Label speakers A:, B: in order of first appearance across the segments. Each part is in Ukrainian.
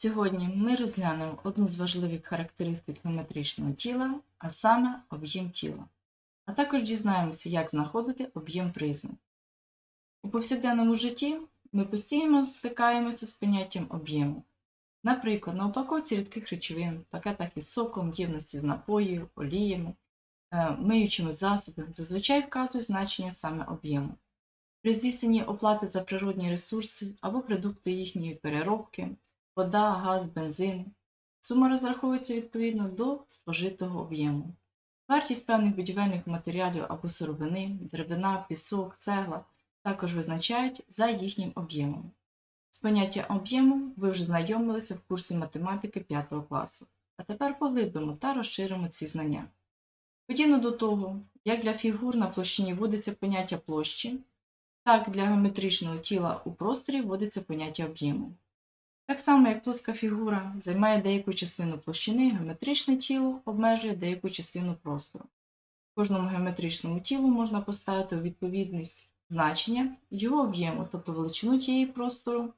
A: Сьогодні ми розглянемо одну з важливих характеристик геометричного тіла, а саме об'єм тіла. А також дізнаємося, як знаходити об'єм призми. У повсякденному житті ми постійно стикаємося з поняттям об'єму. Наприклад, на упаковці рідких речовин, пакетах із соком, ємності з напоїв, оліями, е, миючими засобами зазвичай вказують значення саме об'єму. При здійсненні оплати за природні ресурси або продукти їхньої переробки, вода, газ, бензин. Сума розраховується відповідно до спожитого об'єму. Вартість певних будівельних матеріалів або сировини, деревина, пісок, цегла також визначають за їхнім об'ємом. З поняття об'єму ви вже знайомилися в курсі математики 5 класу, а тепер поглибимо та розширимо ці знання. Подібно до того, як для фігур на площині вводиться поняття площі, так для геометричного тіла у просторі вводиться поняття об'єму. Так само, як плоска фігура займає деяку частину площини, геометричне тіло обмежує деяку частину простору. Кожному геометричному тілу можна поставити у відповідність значення його об'єму, тобто величину тієї простору,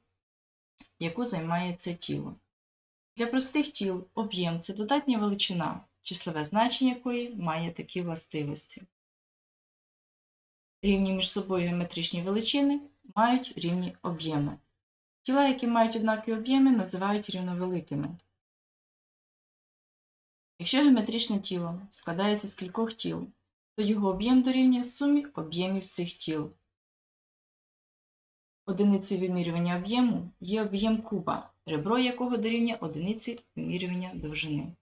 A: яку займає це тіло. Для простих тіл об'єм це додатня величина, числове значення якої має такі властивості. Рівні між собою геометричні величини мають рівні об'єми. Тіла, які мають однакові об'єми, називають рівновеликими. Якщо геометричне тіло складається з кількох тіл, то його об'єм дорівнює сумі об'ємів цих тіл. Одиницею вимірювання об'єму є об'єм куба, ребро якого дорівнює одиниці вимірювання довжини.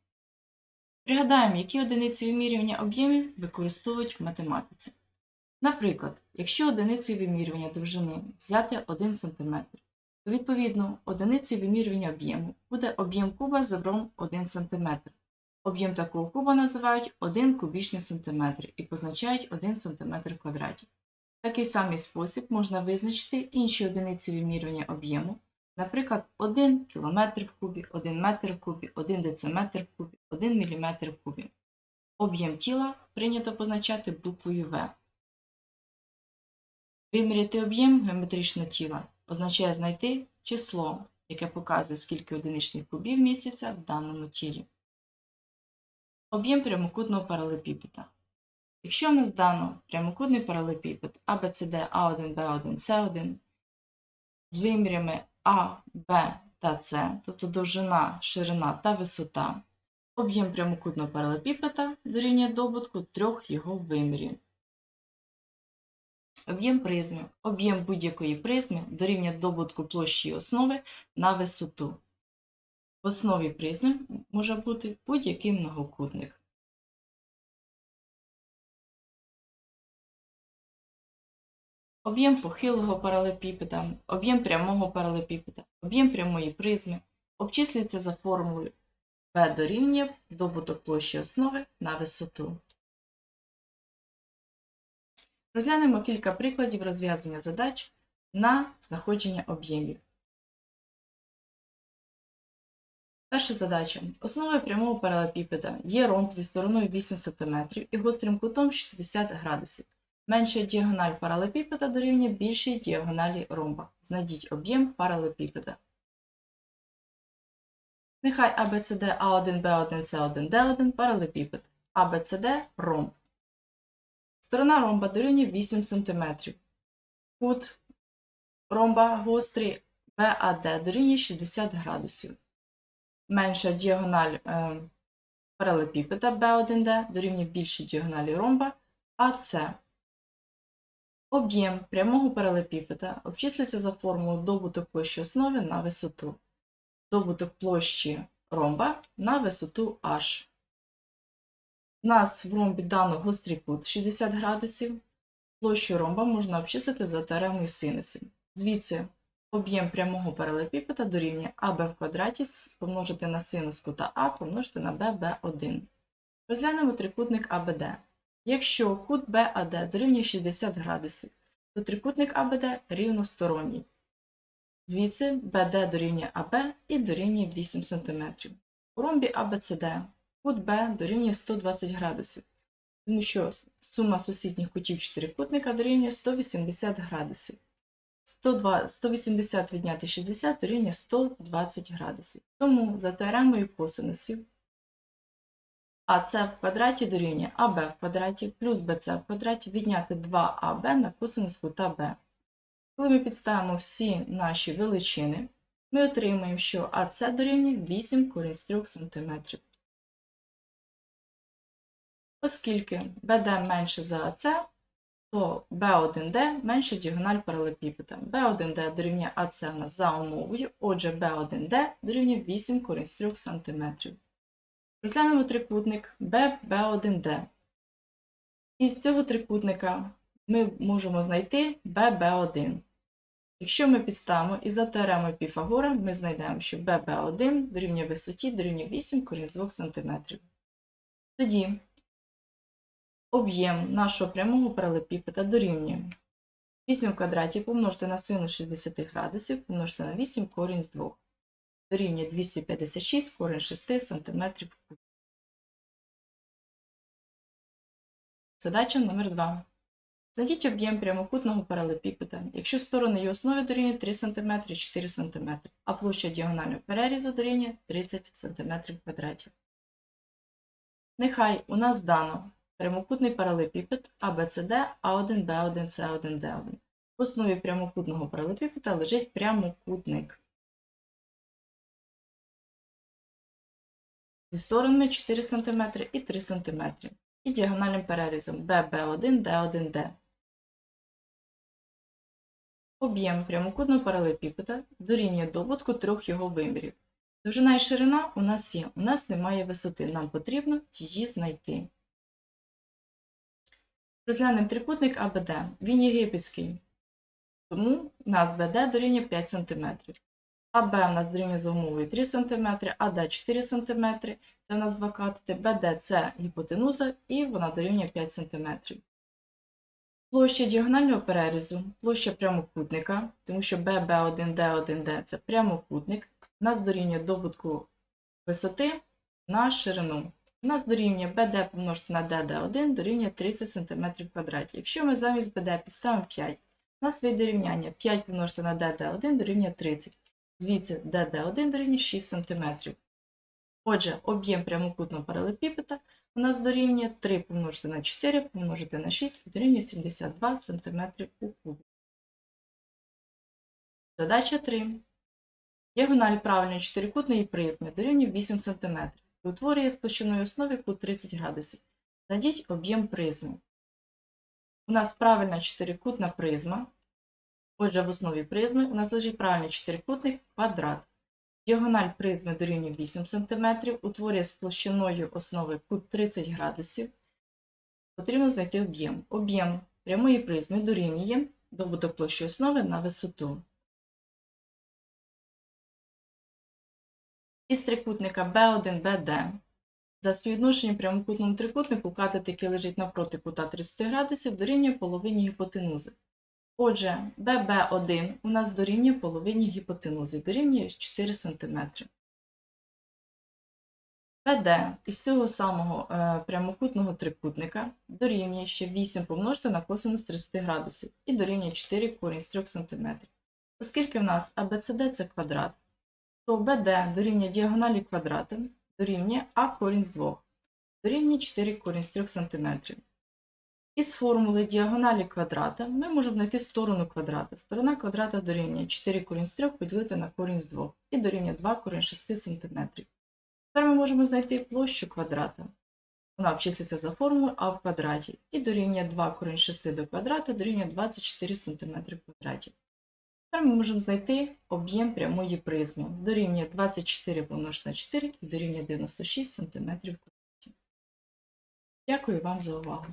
A: Пригадаємо, які одиниці вимірювання об'ємів використовують в математиці. Наприклад, якщо одиницею вимірювання довжини взяти 1 см, відповідно одиницею вимірювання об'єму буде об'єм куба з ребром 1 см. Об'єм такого куба називають 1 кубічний сантиметр і позначають 1 см в такий самий спосіб можна визначити інші одиниці вимірювання об'єму, наприклад, 1 км в кубі, 1 метр в кубі, 1 дециметр в кубі, 1 мм в кубі. Об'єм тіла прийнято позначати буквою В. Виміряти об'єм геометричного тіла означає знайти число, яке показує, скільки одиничних кубів міститься в даному тілі. Об'єм прямокутного паралепіпеда. Якщо в нас дано прямокутний паралепіпед ABCD A1, B1, C1 з вимірями А, Б та С, тобто довжина, ширина та висота, об'єм прямокутного паралепіпеда дорівнює добутку трьох його вимірів. Об'єм призми. Об'єм будь-якої призми дорівнює добутку площі основи на висоту. В основі призми може бути будь-який многокутник. Об'єм похилого паралепіпеда, об'єм прямого паралепіпеда, об'єм прямої призми обчислюється за формулою P дорівнює добуток площі основи на висоту. Розглянемо кілька прикладів розв'язання задач на знаходження об'ємів. Перша задача. Основою прямого паралепіпеда є ромб зі стороною 8 см і гострим кутом 60 градусів. Менша діагональ паралепіпеда дорівнює більшій діагоналі ромба. Знайдіть об'єм паралепіпеда. Нехай ABCD A1, B1, C1, D1 паралепіпед. ABCD ромб. Сторона ромба дорівнює 8 см. Кут ромба гострий BAD дорівнює 60 градусів. Менша діагональ е, паралепіпеда B1D дорівнює більшій діагоналі ромба АС. Об'єм прямого паралепіпеда обчислюється за формулою добуток площі основи на висоту. Добуток площі ромба на висоту H. У нас в ромбі дано гострий кут 60 градусів. Площу ромба можна обчислити за теоремою синусів. Звідси об'єм прямого паралепіпеда дорівнює АБ в квадраті помножити на синус кута А помножити на ББ1. Розглянемо трикутник АБД. Якщо кут БАД дорівнює 60 градусів, то трикутник АБД рівносторонній. Звідси БД дорівнює АБ і дорівнює 8 см. У ромбі АБЦД кут Б дорівнює 120 градусів, тому що сума сусідніх кутів чотирикутника дорівнює 180 градусів. 180 відняти 60 дорівнює 120 градусів. Тому за теоремою косинусів АС в квадраті дорівнює АБ в квадраті плюс БЦ в квадраті відняти 2АБ на косинус кута Б. Коли ми підставимо всі наші величини, ми отримаємо, що АС дорівнює 8 корінь з 3 см. Оскільки БД менше за АС, то B1D менше діагональ паралепіпеда. B1D дорівнює АС у нас за умовою, отже B1D дорівнює 8 корінь з 3 см. Розглянемо трикутник BB1D. Із цього трикутника ми можемо знайти BB1. Якщо ми підставимо і за теоремою Піфагора, ми знайдемо, що BB1 дорівнює висоті дорівнює 8 корінь з 2 см. Тоді об'єм нашого прямого паралепіпеда дорівнює 8 в квадраті помножити на синус 60 градусів помножити на 8 корінь з 2 дорівнює 256 корінь 6 см. Задача номер 2. Знайдіть об'єм прямокутного паралепіпеда, якщо сторони його основи дорівнює 3 см і 4 см, а площа діагонального перерізу дорівнює 30 см квадратів. Нехай у нас дано прямокутний паралепіпед ABCD A1, B1, C1, D1. В основі прямокутного паралепіпеда лежить прямокутник. Зі сторонами 4 см і 3 см і діагональним перерізом BB1, D1D. Об'єм прямокутного паралепіпеда дорівнює добутку трьох його вимірів. Довжина і ширина у нас є, у нас немає висоти, нам потрібно її знайти. Розглянемо трикутник АБД. Він єгипетський, тому у нас БД дорівнює 5 см. АБ у нас дорівнює за умовою 3 см, АД 4 см, це у нас два катети, БД це гіпотенуза і вона дорівнює 5 см. Площа діагонального перерізу, площа прямокутника, тому що BB1D1D це прямокутник, у нас дорівнює добутку висоти на ширину. У нас дорівнює BD помножити на DD1 дорівнює 30 см квадраті. Якщо ми замість BD підставимо 5, у нас вийде рівняння 5 помножити на DD1 дорівнює 30. Звідси DD1 дорівнює 6 см. Отже, об'єм прямокутного паралепіпеда у нас дорівнює 3 помножити на 4 помножити на 6 дорівнює 72 см у кубі. Задача 3. Діагональ правильної чотирикутної призми дорівнює 8 см утворює з площиною основи кут 30 градусів. Знайдіть об'єм призми. У нас правильна чотирикутна призма. Отже, в основі призми у нас лежить правильний чотирикутний квадрат. Діагональ призми дорівнює 8 см, утворює з площиною основи кут 30 градусів. Потрібно знайти об'єм. Об'єм прямої призми дорівнює добуток площі основи на висоту. Із трикутника B1BD за співвідношенням прямокутному трикутнику катет, який лежить навпроти кута 30 градусів, дорівнює половині гіпотенузи. Отже, BB1 у нас дорівнює половині гіпотенузи, дорівнює 4 см. BD із цього самого е, прямокутного трикутника дорівнює ще 8 помножити на косинус 30 градусів і дорівнює 4 корінь з 3 см. Оскільки в нас ABCD це квадрат, то BD дорівнює діагоналі квадрата дорівнює А корінь з 2, дорівнює 4 корінь з 3 см. Із формули діагоналі квадрата ми можемо знайти сторону квадрата. Сторона квадрата дорівнює 4 корінь з 3 поділити на корінь з 2 і дорівнює 2 корінь 6 см. Тепер ми можемо знайти площу квадрата. Вона обчислюється за формулою А в квадраті і дорівнює 2 корінь 6 до квадрата дорівнює 24 см квадраті. Тепер ми можемо знайти об'єм прямої призми. Дорівнює 24 помножити на 4 і дорівнює 96 см. Дякую вам за увагу!